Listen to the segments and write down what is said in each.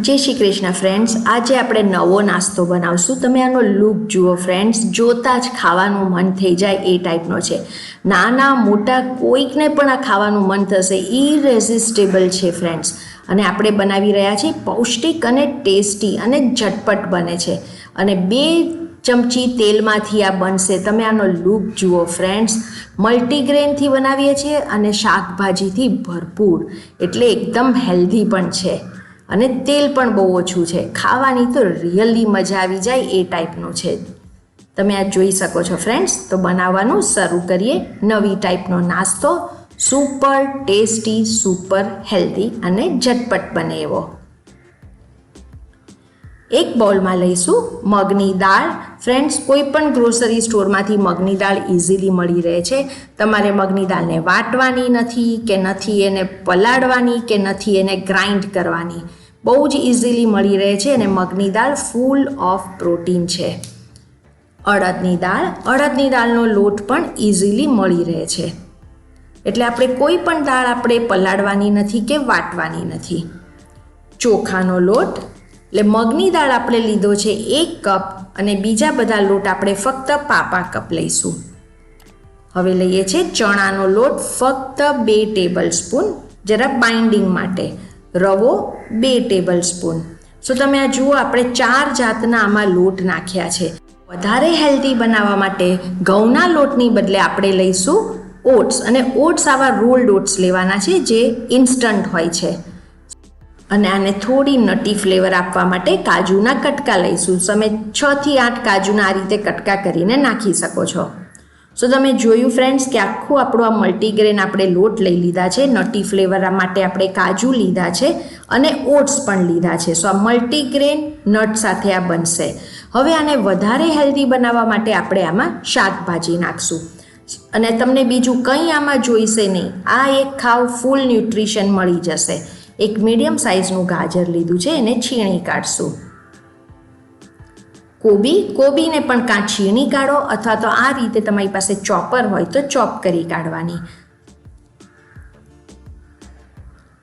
જય શ્રી કૃષ્ણ ફ્રેન્ડ્સ આજે આપણે નવો નાસ્તો બનાવશું. તમે આનો લુક જુઓ ફ્રેન્ડ્સ જોતાં જ ખાવાનું મન થઈ જાય એ ટાઈપનો છે. નાના મોટા કોઈકને પણ આ ખાવાનું મન થશે. ઇરેઝિસ્ટેબલ છે ફ્રેન્ડ્સ અને આપણે બનાવી રહ્યા છીએ પૌષ્ટિક અને ટેસ્ટી અને ઝટપટ બને છે. અને બે ચમચી તેલમાંથી આ બનશે. તમે આનો લુક જુઓ ફ્રેન્ડ્સ મલ્ટીગ્રેનથી બનાવીએ છીએ અને શાકભાજીથી ભરપૂર. એટલે એકદમ હેલ્ધી પણ છે. અને તેલ પણ બહુ ઓછું છે. ખાવાની તો રિયલી મજા આવી જાય એ ટાઈપનું છે. તમે આ જોઈ શકો છો ફ્રેન્ડ્સ તો બનાવવાનું શરૂ કરીએ નવી ટાઈપનો નાસ્તો. સુપર ટેસ્ટી સુપર હેલ્ધી અને ઝટપટ બને એવો. એક બાઉલમાં લઈશું. મગની દાળ. ફ્રેન્ડ્સ કોઈ પણ ગ્રોસરી સ્ટોરમાંથી મગની દાળ ઇઝીલી મળી રહે છે. તમારે મગની દાળને વાટવાની નથી કે નથી એને પલાળવાની કે નથી એને ગ્રાઇન્ડ કરવાની. બહુ જ ઇઝીલી મળી રહે છે અને મગની દાળ ફૂલ ઓફ પ્રોટીન છે. અડદની દાળ. અડદની દાળનો લોટ પણ ઇઝીલી મળી રહે છે. એટલે આપણે કોઈ પણ દાળ આપણે પલાળવાની નથી કે વાટવાની નથી. ચોખાનો લોટ. એટલે મગની દાળ આપણે લીધો છે એક કપ અને બીજા બધા લોટ આપણે ફક્ત પાપા કપ લઈશું. હવે લઈએ છીએ ચણાનો લોટ ફક્ત બે ટેબલ સ્પૂન જરા બાઇન્ડિંગ માટે. રવો બે ટેબલ સ્પૂન સો તમે આ જુઓ, આપણે ચાર જાતના આમાં લોટ નાખ્યા છે. વધારે હેલ્ધી બનાવવા માટે ઘઉંના લોટની બદલે આપણે લઈશું ઓટ્સ. અને ઓટ્સ આવા રોલ્ડ ઓટ્સ લેવાના છે જે ઇન્સ્ટન્ટ હોય છે. અને આને થોડી નટી ફ્લેવર આપવા માટે કાજુના કટકા લઈશું. તમે છ થી આઠ કાજુના આ રીતે કટકા કરીને નાખી શકો છો. સો તમે જોયું ફ્રેન્ડ્સ કે આખું આપણું આ મલ્ટીગ્રેન આપણે લોટ લઈ લીધા છે, નટી ફ્લેવર માટે આપણે કાજુ લીધા છે અને ઓટ્સ પણ લીધા છે. સો આ મલ્ટીગ્રેન નટ સાથે આ બનશે. હવે આને વધારે હેલ્ધી બનાવવા માટે આપણે આમાં શાકભાજી નાખશું. અને તમને બીજું કંઈ આમાં જોઈશે નહીં. આ એક ખાવ ફૂલ ન્યુટ્રિશન મળી જશે. એક મીડિયમ સાઇઝનું ગાજર લીધું છે, એને છીણી કાઢશું. કોબી, કોબીને પણ કાં છીણી કાઢો અથવા તો આ રીતે તમારી પાસે ચોપર હોય તો ચોપ કરી કાઢવાની.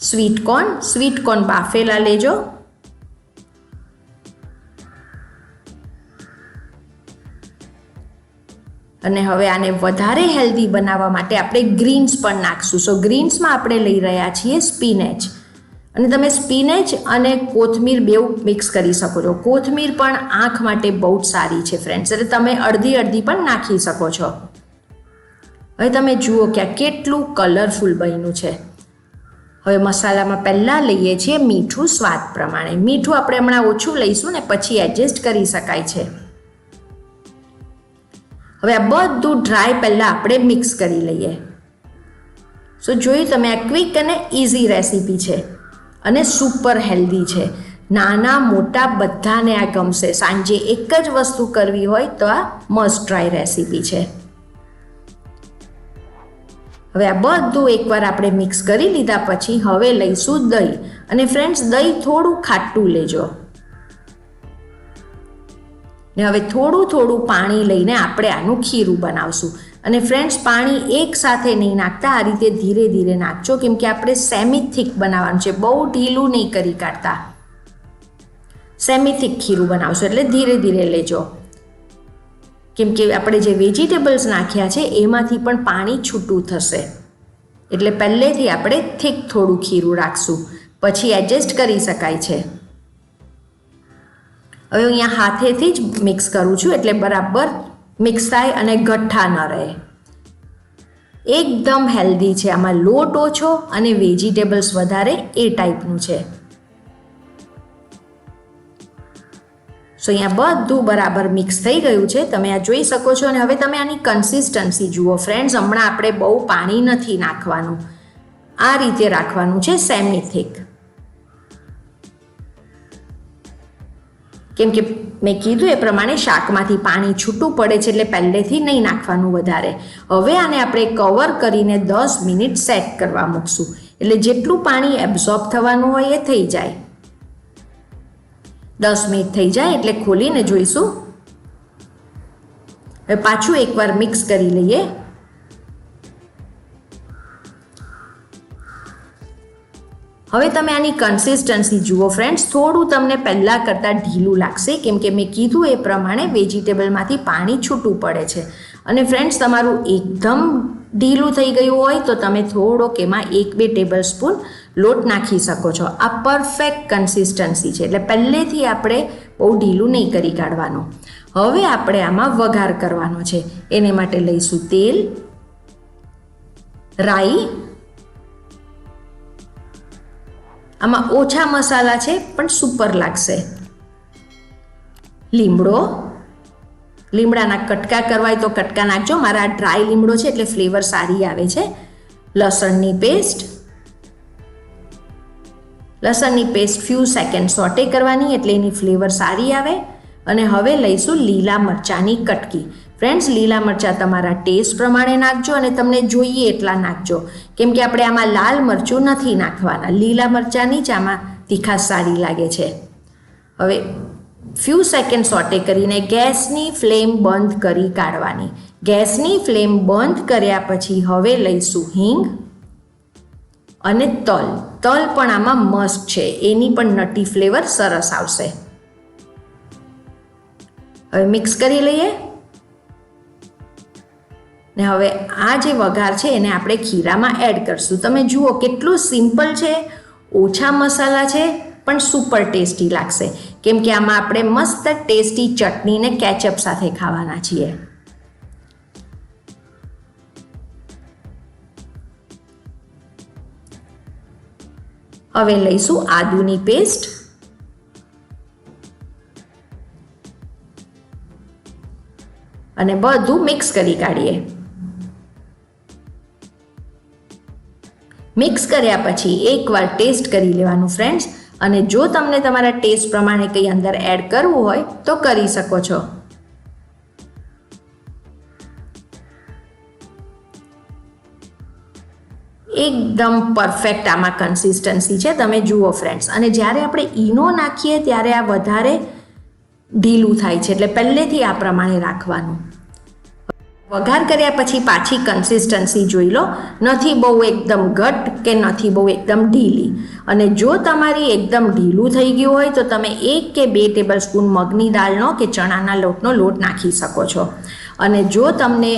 સ્વીટ કોર્ન સ્વીટ બાફેલા લેજો. અને હવે આને વધારે હેલ્ધી બનાવવા માટે આપણે ગ્રીન્સ પણ નાખશું. સો ગ્રીન્સમાં આપણે લઈ રહ્યા છીએ સ્પિનેચ અને તમે સ્પિનેચ અને કોથમીર બેઉ મિક્સ કરી શકો છો. કોથમીર પણ આંખ માટે બહુ જ સારી છે ફ્રેન્ડ્સ એટલે તમે અડધી અડધી પણ નાખી શકો છો. હવે તમે જુઓ કે કેટલું કલરફુલ બન્યું છે. હવે મસાલામાં પહેલાં લઈએ છીએ મીઠું સ્વાદ પ્રમાણે. મીઠું આપણે હમણાં ઓછું લઈશું ને પછી એડજસ્ટ કરી શકાય છે. હવે આ બધું ડ્રાય પહેલાં આપણે મિક્સ કરી લઈએ. સો જોયું તમે આ ક્વિક અને ઇઝી રેસીપી છે. અને સુપર હેલ્ધી છે. નાના મોટા બધાને આ ગમશે. સાંજે એક જ વસ્તુ કરવી હોય તો આ મસ્ટ ટ્રાય રેસીપી છે. હવે આ બધું એકવાર આપણે મિક્સ કરી લીધા પછી હવે લઈશું દહીં. અને ફ્રેન્ડ્સ દહીં થોડું ખાટું લેજો. ને હવે થોડું થોડું પાણી લઈને આપણે આનું ખીરું બનાવશું. અને ફ્રેન્ડ્સ પાણી એક સાથે નહીં નાખતા, આ રીતે ધીરે ધીરે નાખજો, કેમ કે આપણે સેમી થીક બનાવવાનું છે. બહુ ઢીલું નહીં કરી કાઢતા. સેમી થીક ખીરું બનાવશો, એટલે ધીરે ધીરે લેજો. કેમ કે આપણે જે વેજીટેબલ્સ નાખ્યા છે, એમાંથી પણ પાણી છૂટું થશે. એટલે પહેલેથી આપણે થીક થોડું ખીરું રાખશું. પછી એડજસ્ટ કરી શકાય છે. હવે હું અહીંયા હાથેથી જ મિક્સ કરું છું, એટલે બરાબર મિક્સ થાય અને ગઠ્ઠા ન રહે. એકદમ હેલ્ધી છે. આમાં લોટ ઓછો અને વેજીટેબલ્સ વધારે એ ટાઈપનું છે. સો અહીંયા બધું બરાબર મિક્સ થઈ ગયું છે. તમે આ જોઈ શકો છો અને હવે તમે આની કન્સિસ્ટન્સી જુઓ. ફ્રેન્ડ્સ હમણાં આપણે બહુ પાણી નથી નાખવાનું. આ રીતે રાખવાનું છે સેમી થીક કેમ કે મેં કીધું એ પ્રમાણે શાકમાંથી પાણી છૂટું પડે છે એટલે પહેલેથી નહીં નાખવાનું વધારે. હવે આને આપણે કવર કરીને દસ મિનિટ સેટ કરવા મૂકશું. એટલે જેટલું પાણી એબ્ઝોર્બ થવાનું હોય એ થઈ જાય. દસ મિનિટ થઈ જાય એટલે ખોલીને જોઈશું. હવે પાછું એકવાર મિક્સ કરી લઈએ. હવે તમે આની કન્સિસ્ટન્સી જુઓ ફ્રેન્ડ્સ થોડું તમને પહેલાં કરતાં ઢીલું લાગશે, કેમ કે મેં કીધું એ પ્રમાણે વેજીટેબલમાંથી પાણી છૂટું પડે છે. અને ફ્રેન્ડ્સ તમારું એકદમ ઢીલું થઈ ગયું હોય તો તમે થોડોક એમાં એક બે ટેબલ સ્પૂન લોટ નાખી શકો છો. આ પરફેક્ટ કન્સિસ્ટન્સી છે. એટલે પહેલેથી આપણે બહુ ઢીલું નહીં કરી કાઢવાનું. હવે આપણે આમાં વઘાર કરવાનો છે. એને માટે લઈશું તેલ, રાઈ આમાં ઓછા મસાલા છે, પણ સુપર લાગશે. લીમડો. લીમડાના કટકા કરવાય તો કટકા નાખજો. મારા ડ્રાય લીમડો છે એટલે ફ્લેવર સારી આવે છે. લસણની પેસ્ટ લસણની પેસ્ટ ફ્યુ સેકન્ડ સોટે કરવાની એટલે એની ફ્લેવર સારી આવે. અને હવે લઈશું લીલા મરચાંની કટકી. ફ્રેન્ડ્સ લીલા મરચાં તમારા ટેસ્ટ પ્રમાણે નાખજો અને તમને જોઈએ એટલા નાખજો. કેમ કે આપણે આમાં લાલ મરચું નથી નાખવાના. લીલા મરચાંની જ આમાં તીખાશ સારી લાગે છે. હવે ફ્યુ સેકન્ડ સોટે કરીને ગેસની ફ્લેમ બંધ કરી કાઢવાની. ગેસની ફ્લેમ બંધ કર્યા પછી હવે લઈશું હિંગ અને તલ. તલ પણ આમાં મસ્ત છે. એની પણ નટી ફ્લેવર સરસ આવશે. હવે મિક્સ કરી લઈએ. ને હવે આ જે વઘાર છે એને આપણે ખીરામાં એડ કરશું. તમે જુઓ કેટલું સિમ્પલ છે, ઓછા મસાલા છે, પણ સુપર ટેસ્ટી લાગશે. કેમ કે આમાં આપણે મસ્ત ટેસ્ટી ચટણીને કેચઅપ સાથે ખાવાના છીએ. હવે લઈશું આદુની પેસ્ટ અને બધું મિક્સ કરી કાઢીએ. મિક્સ કર્યા પછી એકવાર ટેસ્ટ કરી લેવાનું ફ્રેન્ડ્સ અને જો તમને તમારા ટેસ્ટ પ્રમાણે કંઈ અંદર એડ કરવું હોય, તો કરી શકો છો. એકદમ પરફેક્ટ આમાં કન્સિસ્ટન્સી છે. તમે જુઓ ફ્રેન્ડ્સ અને જ્યારે આપણે ઈનો નાખીએ, ત્યારે આ વધારે ઢીલું થાય છે. એટલે પહેલેથી આ પ્રમાણે રાખવાનું. વઘાર કર્યા પછી પાછી કન્સિસ્ટન્સી જોઈ લો. નથી બહુ એકદમ ઘટ કે નથી બહુ એકદમ ઢીલી. અને જો તમારી એકદમ ઢીલું થઈ ગયું હોય તો તમે એક કે બે ટેબલ સ્પૂન મગની દાળનો કે ચણાના લોટનો લોટ નાખી શકો છો. અને જો તમને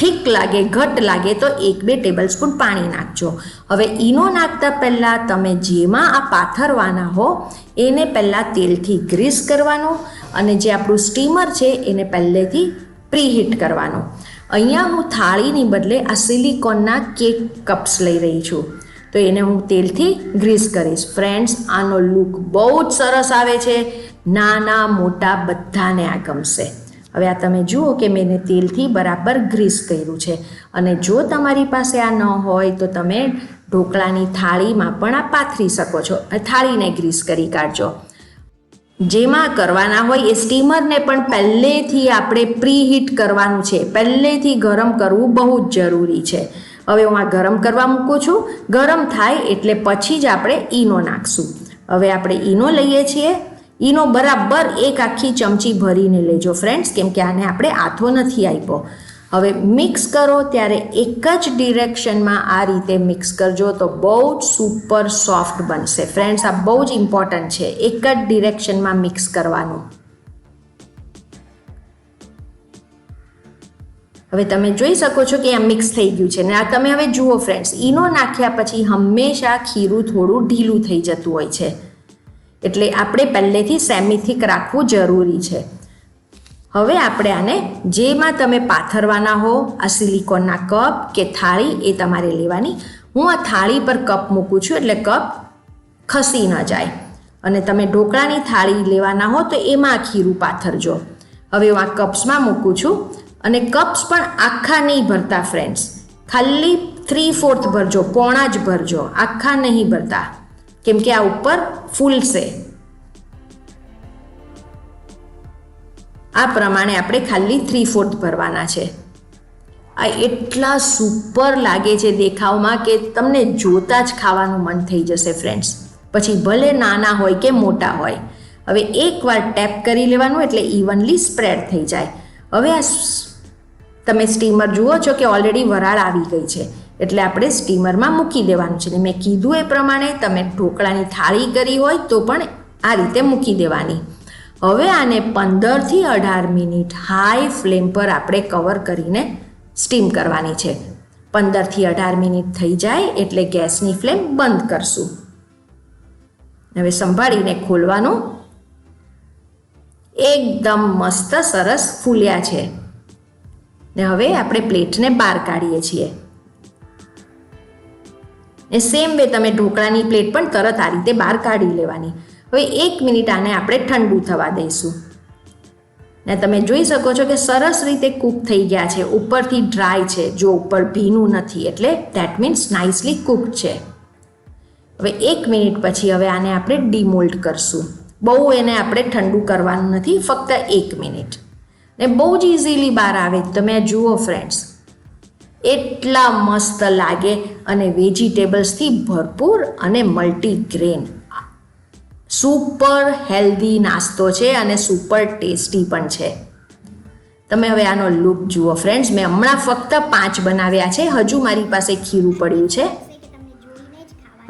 થીક લાગે, ઘટ લાગે તો એક બે ટેબલ સ્પૂન પાણી નાખજો. હવે ઈનો નાખતા પહેલાં તમે જેમાં આ પાથરવાના હો, એને પહેલાં તેલથી ગ્રીસ કરવાનું. અને જે આપણું સ્ટીમર છે એને પહેલેથી પ્રીહીટ કરવાનું. અહીંયા હું થાળીની બદલે આ સિલિકોનના કેક કપ્સ લઈ રહી છું. તો એને હું તેલથી ગ્રીસ કરીશ. ફ્રેન્ડ્સ, આનો લુક બહુ જ સરસ આવે છે. નાના, મોટા, બધાને આ ગમશે. હવે આ તમે જુઓ કે મેં તેલથી બરાબર ગ્રીસ કર્યું છે. અને જો તમારી પાસે આ ન હોય તો તમે ઢોકળાની થાળીમાં પણ આ પાથરી શકો છો. થાળીને ગ્રીસ કરી કાઢજો. જેમાં કરવાના હોય એ સ્ટીમરને પણ પહેલેથી આપણે પ્રીહીટ કરવાનું છે. પહેલેથી ગરમ કરવું બહુ જ જરૂરી છે. હવે હું આ ગરમ કરવા મૂકું છું. ગરમ થાય એટલે પછી જ આપણે ઈનો નાખશું. હવે આપણે ઈનો લઈએ છીએ. ઈનો બરાબર એક આખી ચમચી ભરીને લેજો ફ્રેન્ડ્સ, કેમ કે આને આપણે આથો નથી આપ્યો. હવે મિક્સ કરો ત્યારે એક જ ડિરેક્શનમાં આ રીતે મિક્સ કરજો તો બહુ જ સુપર સોફ્ટ બનશે. ફ્રેન્ડ્સ આ બહુ જ ઇમ્પોર્ટન્ટ છે. એક જ ડિરેક્શનમાં મિક્સ કરવાનું. હવે તમે જોઈ શકો છો કે આ મિક્સ થઈ ગયું છે. ને આ તમે હવે જુઓ ફ્રેન્ડ્સ ઈનો નાખ્યા પછી હંમેશા ખીરું થોડું ઢીલું થઈ જતું હોય છે. એટલે આપણે પહેલેથી સેમી થીક રાખવું જરૂરી છે. હવે આપણે આને જેમાં તમે પાથરવાના હો, આ સિલિકોનના કપ કે થાળી એ તમારે લેવાની. હું આ થાળી પર કપ મૂકું છું એટલે કપ ખસી ન જાય. અને તમે ઢોકળાની થાળી લેવાના હો તો એમાં ખીરું પાથરજો. હવે હું આ કપ્સમાં મૂકું છું. અને કપ્સ પણ આખા નહીં ભરતા ફ્રેન્ડ્સ ખાલી થ્રી ફોર્થ ભરજો, પોણા જ ભરજો. આખા નહીં ભરતા. કેમ કે આ ઉપર ફૂલશે. આ પ્રમાણે આપણે ખાલી થ્રી ફોર્થ ભરવાના છે. આ એટલા સુપર લાગે છે દેખાવમાં કે તમને જોતા જ ખાવાનું મન થઈ જશે ફ્રેન્ડ્સ પછી ભલે નાના હોય કે મોટા હોય. હવે એકવાર ટેપ કરી લેવાનું એટલે ઇવનલી સ્પ્રેડ થઈ જાય. હવે આ તમે સ્ટીમર જુઓ છો કે ઓલરેડી વરાળ આવી ગઈ છે. એટલે આપણે સ્ટીમરમાં મૂકી દેવાનું છે. ને મેં કીધું એ પ્રમાણે તમે ઢોકળાની થાળી કરી હોય તો પણ આ રીતે મૂકી દેવાની. હવે આને પંદરથી અઢાર મિનિટ હાઈ ફ્લેમ પર આપણે કવર કરીને સ્ટીમ કરવાની છે. પંદરથી અઢાર મિનિટ થઈ જાય એટલે ગેસની ફ્લેમ બંધ કરશું. હવે સંભાળીને ખોલવાનું. એકદમ મસ્ત સરસ ફૂલ્યા છે. ને હવે આપણે પ્લેટને બહાર કાઢીએ છીએ. ને સેમ વે તમે ઢોકળાની પ્લેટ પણ તરત આ રીતે બહાર કાઢી લેવાની. હવે એક મિનિટ આને આપણે ઠંડુ થવા દઈશું. ને તમે જોઈ શકો છો કે સરસ રીતે કૂક થઈ ગયા છે. ઉપરથી ડ્રાય છે, જો ઉપર ભીનું નથી, એટલે દેટ મીન્સ નાઇસલી કૂક છે. હવે એક મિનિટ પછી હવે આને આપણે ડીમોલ્ડ કરશું. બહુ એને આપણે ઠંડુ કરવાનું નથી, ફક્ત એક મિનિટ. ને બહુ જ ઇઝીલી બહાર આવે. તમે જુઓ ફ્રેન્ડ્સ એટલા મસ્ત લાગે અને વેજીટેબલ્સથી ભરપૂર અને મલ્ટીગ્રેન સુપર હેલ્ધી નાસ્તો છે અને સુપર ટેસ્ટી પણ છે. તમે હવે આનો લુક જુઓ ફ્રેન્ડ્સ મેં હમણાં ફક્ત પાંચ બનાવ્યા છે. હજુ મારી પાસે ખીરું પડ્યું છે.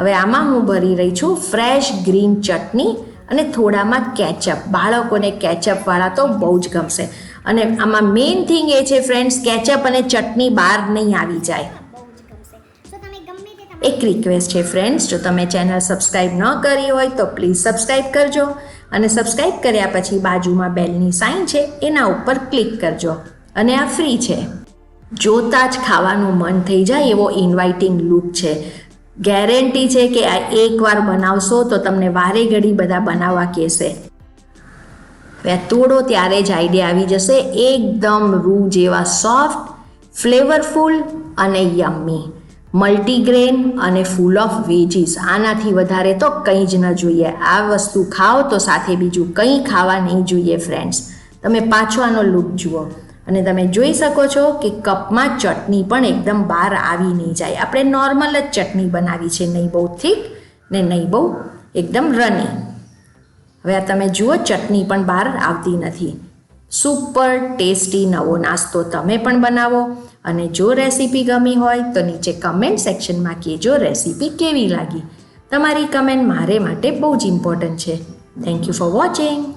હવે આમાં હું ભરી રહી છું ફ્રેશ ગ્રીન ચટણી અને થોડામાં કેચઅપ બાળકોને કેચઅપવાળા તો બહુ જ ગમશે. અને આમાં મેઇન થિંગ એ છે ફ્રેન્ડ્સ કેચઅપ અને ચટણી બહાર નહીં આવી જાય બહુ જ ગમશે સો તમે ગમે તે તમે એક રિક્વેસ્ટ છે ફ્રેન્ડ્સ જો તમે ચેનલ સબસ્ક્રાઈબ ન કરી હોય તો પ્લીઝ સબસ્ક્રાઈબ કરજો અને સબસ્ક્રાઈબ કર્યા પછી બાજુમાં બેલની સાઇન છે, એના ઉપર ક્લિક કરજો. અને આ ફ્રી છે. જોતા જ ખાવાનું મન થઈ જાય એવો ઇન્વાઇટિંગ લુક છે. ગેરંટી છે કે આ એકવાર બનાવશો તો તમને વારે ઘડી બધા બનાવવા કહેશે. તોડો ત્યારે જ આઈડિયા આવી જશે. એકદમ રૂ જેવા સોફ્ટ ફ્લેવરફુલ અને યમ્મી મલ્ટીગ્રેન અને ફૂલ ઓફ વેજીસ. આનાથી વધારે તો કંઈ જ ન જોઈએ. આ વસ્તુ ખાઓ તો સાથે બીજું કંઈ ખાવા નહીં જોઈએ ફ્રેન્ડ્સ તમે પાછો આનો લુક જુઓ. અને તમે જોઈ શકો છો કે કપમાં ચટણી પણ એકદમ બહાર આવી નહીં જાય. આપણે નોર્મલ જ ચટણી બનાવી છે, નહીં બહુ થીક ને નહીં બહુ એકદમ રની હવે આ તમે જુઓ, ચટણી પણ બહાર આવતી નથી. સુપર ટેસ્ટી નવો નાસ્તો તમે પણ બનાવો. અને જો રેસીપી ગમી હોય તો નીચે કમેન્ટ સેક્શનમાં કહેજો રેસીપી કેવી લાગી. તમારી કમેન્ટ મારે માટે બહુ જ ઇમ્પોર્ટન્ટ છે. Thank you for watching